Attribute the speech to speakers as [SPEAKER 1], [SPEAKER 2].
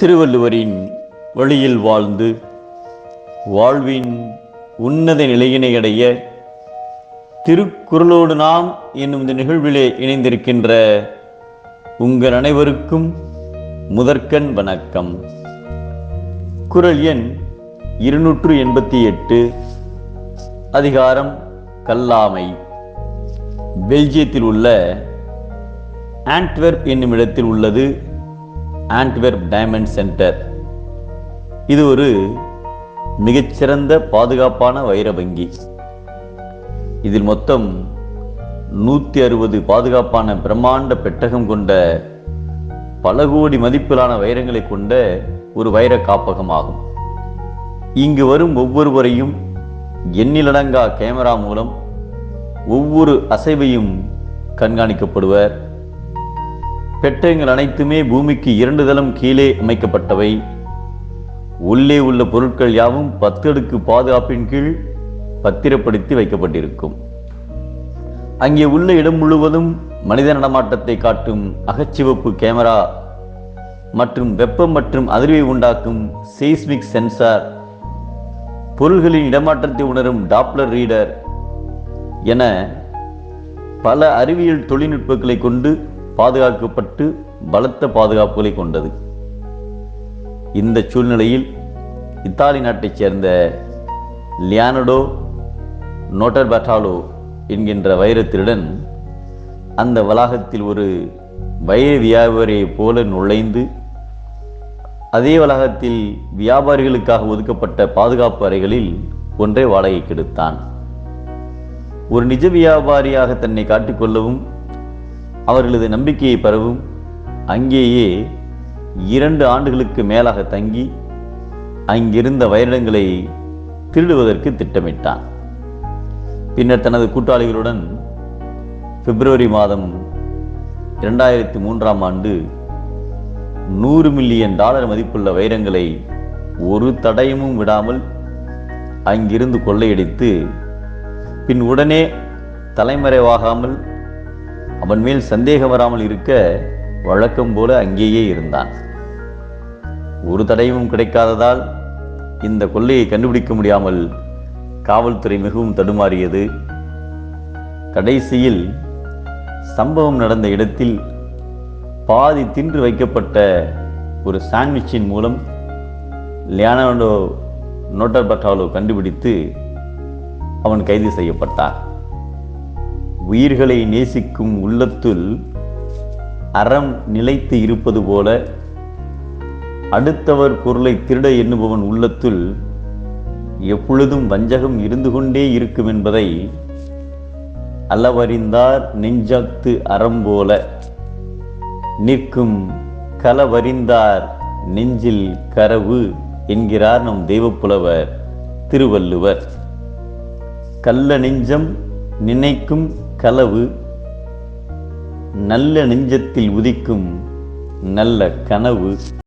[SPEAKER 1] திருவள்ளுவரின் வழியில் வாழ்ந்து வாழ்வின் உன்னத நிலையினை அடைய திருக்குறளோடு நாம் என்னும் இந்த நிகழ்விலே இணைந்திருக்கின்ற உங்கள் அனைவருக்கும் முதற்கண் வணக்கம். குறள் எண் இருநூற்று எண்பத்தி எட்டு அதிகாரம் கல்லாமை. பெல்ஜியத்தில் உள்ள ஆண்ட்வெர்ப் என்னும் இடத்தில் உள்ளது. ஆண்ட்வெர்ப் டைமண்ட் சென்டர் இது ஒரு மிகச்சிறந்த பாதுகாப்பான வைர வங்கி. இதில் மொத்தம் நூற்றி அறுபது பாதுகாப்பான பிரம்மாண்ட பெட்டகம் கொண்ட பல கோடி மதிப்பிலான வைரங்களை கொண்ட ஒரு வைர காப்பகம் ஆகும் இங்கு வரும் ஒவ்வொருவரையும் எண்ணிலடங்கா கேமரா மூலம் ஒவ்வொரு அசைவையும் கண்காணிக்கப்படுவர். பெட்டகங்கள் அனைத்துமே பூமிக்கு இரண்டு தளம் கீழே அமைக்கப்பட்டவை. உள்ளே உள்ள பொருட்கள் யாவும் பத்து அடுக்கு பாதுகாப்பின் கீழ் பத்திரப்படுத்தி வைக்கப்பட்டிருக்கும். அங்கே உள்ள இடம் முழுவதும் மனித நடமாட்டத்தை காட்டும் அகச்சிவப்பு கேமரா மற்றும் வெப்பம் மற்றும் அதிர்வை உண்டாக்கும் செய்ஸ்மிக் சென்சார் பொருள்களின் இடமாற்றத்தை உணரும் டாப்லர் ரீடர் என பல அறிவியல் தொழில்நுட்பங்களை கொண்டு பாதுகாக்கப்பட்டு பலத்த பாதுகாப்புகளை கொண்டது. இந்த சூழ்நிலையில் இத்தாலி நாட்டைச் சேர்ந்த லியானடோ நோட்டர் பட்டாலோ என்கின்ற வைரத்திருடன் அந்த வளாகத்தில் ஒரு வைர வியாபாரியைப் போல நுழைந்து அதே வளாகத்தில் வியாபாரிகளுக்காக ஒதுக்கப்பட்ட பாதுகாப்பு அறைகளில் ஒன்றை வாடகைக்கு கெடுத்தான் ஒரு நிஜ வியாபாரியாக தன்னை காட்டிக்கொள்ளவும் அவர்களது நம்பிக்கையை பரவும் அங்கேயே இரண்டு ஆண்டுகளுக்கு மேலாக தங்கி அங்கிருந்த வைரங்களை திருடுவதற்கு திட்டமிட்டான். பின்னர் தனது கூட்டாளிகளுடன் பிப்ரவரி மாதம் இரண்டாயிரத்தி மூன்றாம் ஆண்டு நூறு மில்லியன் டாலர் மதிப்புள்ள வைரங்களை ஒரு தடயமும் விடாமல் அங்கிருந்து கொள்ளையடித்து பின் உடனே தலைமறைவாகாமல் அவன் மேல் சந்தேகம் வராமல் இருக்க வழக்கம் போல அங்கேயே இருந்தான். ஒரு தடயமும் கிடைக்காததால் இந்த கொள்ளையை கண்டுபிடிக்க முடியாமல் காவல்துறை மிகவும் தடுமாறியது. கடைசியில் சம்பவம் நடந்த இடத்தில் பாதி தின்று வைக்கப்பட்ட ஒரு சாண்ட்விச்சின் மூலம் லியானோ நோட்டர் பட்டாலோ கண்டுபிடித்து அவன் கைது செய்யப்பட்டான் உயிர்களை நேசிக்கும் உள்ளத்துள் அறம் நிலைத்து இருப்பது போல அடுத்தவர் பொருளை திருட எண்ணுபவன் உள்ளத்துள் எப்பொழுதும் வஞ்சகம் இருந்து கொண்டே இருக்கும் என்பதை அளவறிந்தார் நெஞ்சத்து அறம் போல. நிற்கும் களவறிந்தார் நெஞ்சில் கரவு என்கிறார் நம் தெய்வப்புலவர் திருவள்ளுவர். கள்ள நெஞ்சம் நினைக்கும் களவு நல்ல நெஞ்சத்தில் உதிக்கும் நல்ல கனவு.